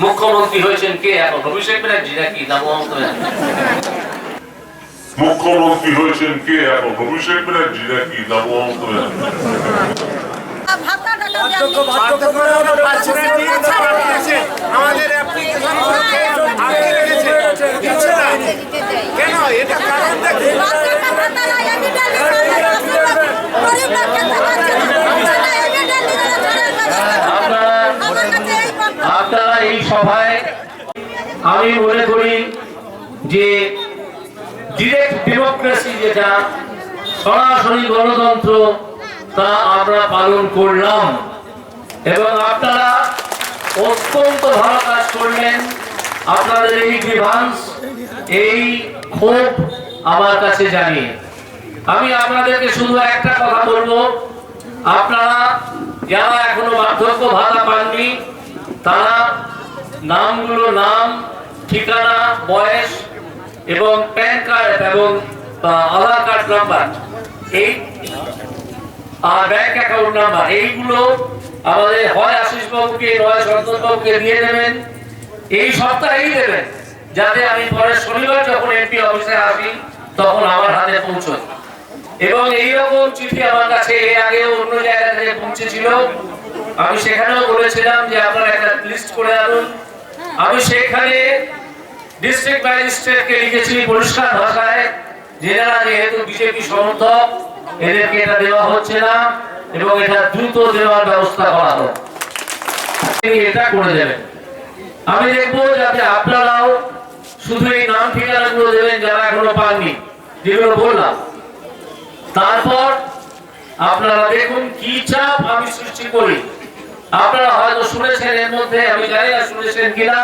মুখ্যমন্ত্রী হয়েছেন কে? এখন অভিষেক ব্যানার্জি নাকি? না মমতা মুখ্যমন্ত্রী হয়েছেন কে? এখন অভিষেক ব্যানার্জি নাকি? না মমতা আমাদের অ্যাপ্লিকেশন করতে আটকে রেখেছে। দিচ্ছে না কেন? এটা কারণটা কি আপনারা এই সভায় আমি মনে করি যে ডিরেক্ট ডেমোক্রেসি যেটা, সরাসরি গণতন্ত্র তা আমরা পালন করলাম। এবং আপনারা অত্যন্ত ভালো কাজ করলেন। আপনাদের এই গ্রিভান্স এই ক্ষোভ আমার কাছে জানিয়ে আমি আপনাদেরকে শুধু একটা কথা বলব। আপনারা যারা এখনও বার্ধক্য ভাতা পাননি, তারা নামগুলো নাম, ঠিকানা, বয়স এবং প্যান কার্ড এবং আধার কার্ড নাম্বার। এই আর ব্যাংক অ্যাকাউন্ট নাম্বার। এইগুলো আমাদের হয় আশিস বাবুকে নয় সন্তোষ বাবুকে দিয়ে দেবেন। এই সপ্তাহেই দেবেন, যাতে আমি পরের শনিবার যখন এমপি অফিসে আসি, তখন আমার হাতে পৌঁছয়। এবং এইরকম চিঠি আমার কাছে এর আগে অন্য জায়গা থেকে পৌঁছেছিল। আমি সেখানেও বলেছিলাম যে আপনারা একটা লিস্ট করে আনুন। আমি সেখানে ডিস্ট্রিক্ট ম্যাজিস্ট্রেটকে লিখেছি, পরিষ্কার ভাষায় যেনারা যেহেতু বিজেপি সমর্থক, এদেরকে এটা দেওয়া হচ্ছে না এবং এটা দ্রুত দেওয়ার ব্যবস্থা করা হোক। এটা করে দেবেন? আমি দেখব যাতে আপনারাও শুধু এই নাম ঠিকানাগুলো দেবেন যারা এখনও পাননি, যেগুলো বললাম। তারপর আপনারা দেখুন কি চাপ আমি সৃষ্টি করি। আপনারা হয়তো শুনেছেন এর মধ্যে আমি জানি না শুনেছেন কিনা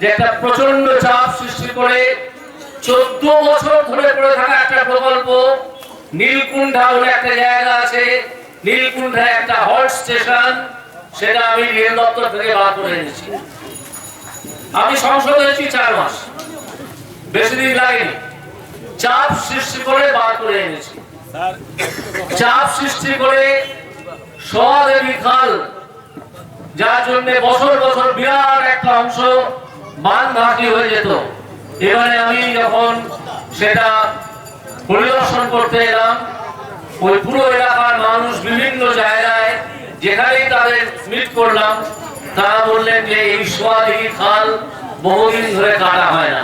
যে একটা প্রচণ্ড চাপ সৃষ্টি করে চোদ্দ বছর ধরে পড়ে থাকা একটা প্রকল্প নীলকুণ্ঠা বলে একটা জায়গা আছে নীলকুণ্ঠায় একটা হল্ট স্টেশন সেটা আমি রেল দপ্তর থেকে বার করে এনেছি। আমি সংসদে হয়েছি চার মাস। বেশি দিন লাগেনি। চাপ সৃষ্টি করে বার করে এনেছি। চাপ সৃষ্টি করে সদেবী খাল যার জন্য বছর বছর বিরাট একটা অংশ বান ঘাটি হয়ে যেত। এবারে আমি যখন সেটা পরিদর্শন করতে এলাম, ওই পুরো এলাকার মানুষ বিভিন্ন জায়গায় যেখানেই তাদের মিট করলাম, তারা বললেন যে এই খাল বহুদিন ধরে কাটা হয় না।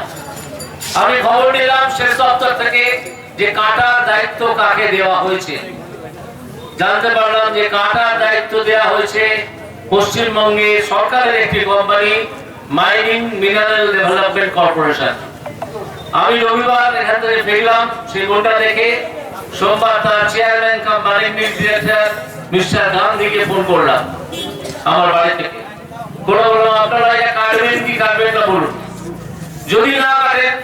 আমি খবর নিলাম শেষ দপ্তর থেকে যে কাটার দায়িত্ব কাকে দেওয়া হয়েছে। জানতে পারলাম যে কাটার দায়িত্ব দেওয়া হয়েছে পশ্চিমবঙ্গে সরকারের একটি company, mining mineral development corporation. আমি রবিবার এখান থেকে ফিরলাম গোটা দেখে সোমবার তার chairman cum mining director mister গান্ধীকে ফোন করলাম, আমার বাড়ি থেকে। করে বললাম, আপনারা এটা কাটবেন কি? কাটবেন না বলুন। যদি না কাটেন,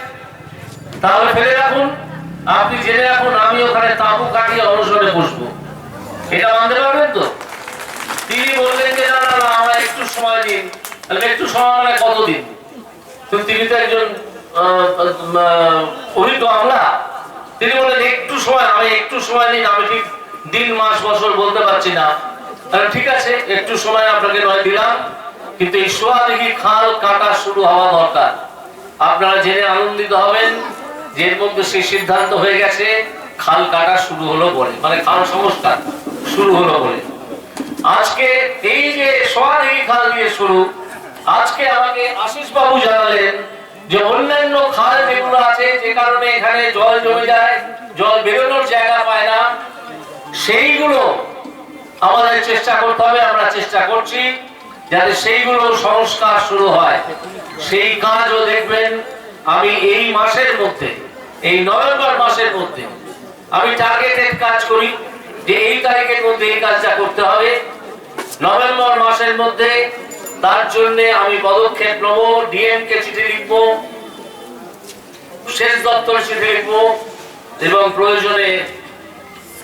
তাহলে ফেলে রাখুন। আপনি জেনে রাখুন, আমি ওখানে তাঁবু কাটিয়ে অনশনে বসবো। এটা মানতে পারবেন তো তিনি বললেন যে না না না, আমার একটু সময় দিন। তাহলে একটু সময় মানে তিনি তো একজন আমলা তিনি বললেন, একটু সময়, আমি একটু সময় দিন আমি ঠিক দিন, মাস, বছর বলতে পারছি না। তাহলে ঠিক আছে, একটু সময় আপনাকে নয়, দিলাম। কিন্তু এই সোয়াদিঘি খাল কাটা শুরু হওয়া দরকার। আপনারা জেনে আনন্দিত হবেন যে এর মধ্যে সেই সিদ্ধান্ত হয়ে গেছে, খাল কাটা শুরু হলো বলে। মানে খাল সংস্কার শুরু হলো বলে। আজকে এই যে সোয়াদিঘি খাল দিয়ে শুরু, আজকে আমাকে আশিস বাবু জানালেন যে অন্যান্য খাল যেগুলো আছে, যে কারণে এখানে জল জমে যায়, জল বেরোনোর জায়গা পায় না, সেইগুলো আমাদের চেষ্টা করতে হবে, আমরা চেষ্টা করছি যাতে সেইগুলো সংস্কার শুরু হয়। সেই কাজও দেখবেন, আমি এই মাসের মধ্যে, এই নভেম্বর মাসের মধ্যে, আমি টার্গেটেড কাজ করি যে এই তারিখের মধ্যে এই কাজটা করতে হবে। নভেম্বর মাসের মধ্যে তার জন্য আমি পদক্ষেপ নেব ডিএম কে চিঠি লিখব শেষ দপ্তর চিঠি লিখব এবং প্রয়োজনে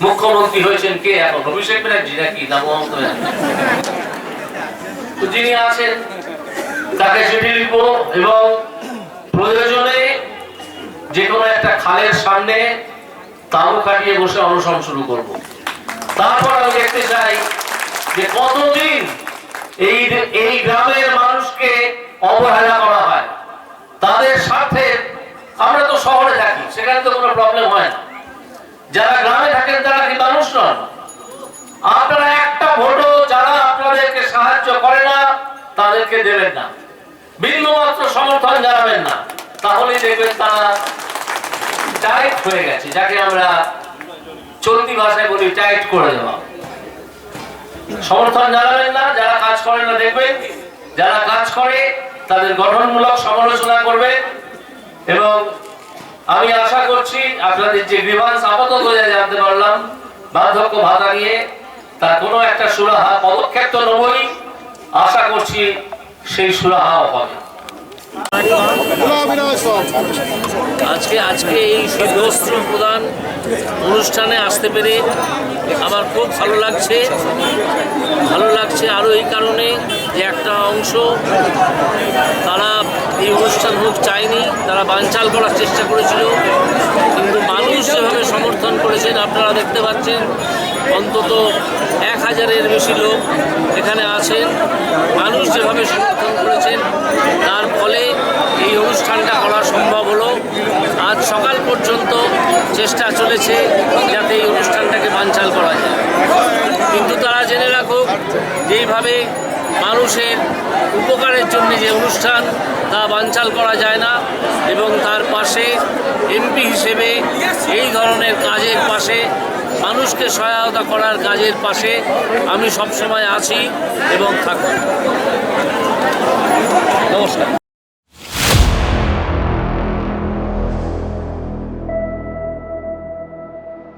মুখ্যমন্ত্রী হয়েছেন কে? এখন অভিষেক ব্যানার্জি নাকি? যিনি আছেন, তাকে চিঠি লিখব এবং প্রয়োজনে যে কোনো একটা খালের সামনে তাঁবু কাটিয়ে বসে অনশন শুরু করব। তারপর আমি দেখতে চাই যে কতদিন এই এই গ্রামের মানুষকে অবহেলা করা হয়? তাদের সাথে আমরা তো শহরে থাকি, সেখানে তো কোনো প্রবলেম হয় না। যারা গ্রামে থাকেন তারা কি মানুষ নন? আপনারা একটা ভোটও যারা আপনাদেরকে সাহায্য করে না, তাদেরকে দেবেন না। বিন্দু মাত্র সমর্থন জানাবেন না। তাহলেই দেখবেন তারা টাইট হয়ে গেছে, যাকে আমরা চলতি ভাষায় বলি টাইট করে দেওয়া। সমর্থন জানাবেন না, যারা কাজ করে না দেখবেন। যারা কাজ করে, তাদের গঠনমূলক সমালোচনা করবে এবং আমি আশা করছি আপনাদের যে গ্রিভান্স আপাতত জানতে পারলাম, বার্ধক্য ভাতা নিয়ে, তার কোনো একটা সুরাহা পদক্ষেপ তো নেবই। আশা করছি সেই সুরাহাও হবে। আজকে আজকে এই শীতবস্ত্র প্রদান অনুষ্ঠানে আসতে পেরে আমার খুব ভালো লাগছে। ভালো লাগছে আরও এই কারণে যে একটা অংশ তারা এই অনুষ্ঠান হোক চায়নি, তারা বানচাল করার চেষ্টা করেছিল। কিন্তু মানুষ যেভাবে সমর্থন করেছেন, আপনারা দেখতে পাচ্ছেন, অন্তত এক হাজারের বেশি লোক এখানে আছেন। মানুষ যেভাবে সমর্থন করেছেন তার ফলে এই অনুষ্ঠানটা করা সম্ভব হলো আজ সকাল পর্যন্ত চেষ্টা চলেছে যাতে এই অনুষ্ঠানটাকে বানচাল করা যায়। কিন্তু তারা জেনে রাখুক, যেইভাবে মানুষের উপকারের জন্য যে অনুষ্ঠান, তা বানচাল করা যায় না এবং তার পাশে এমপি হিসেবে এই ধরনের কাজের পাশে, মানুষকে সহায়তা করার কাজের পাশে আমি সবসময় আছি এবং থাকব। নমস্কার।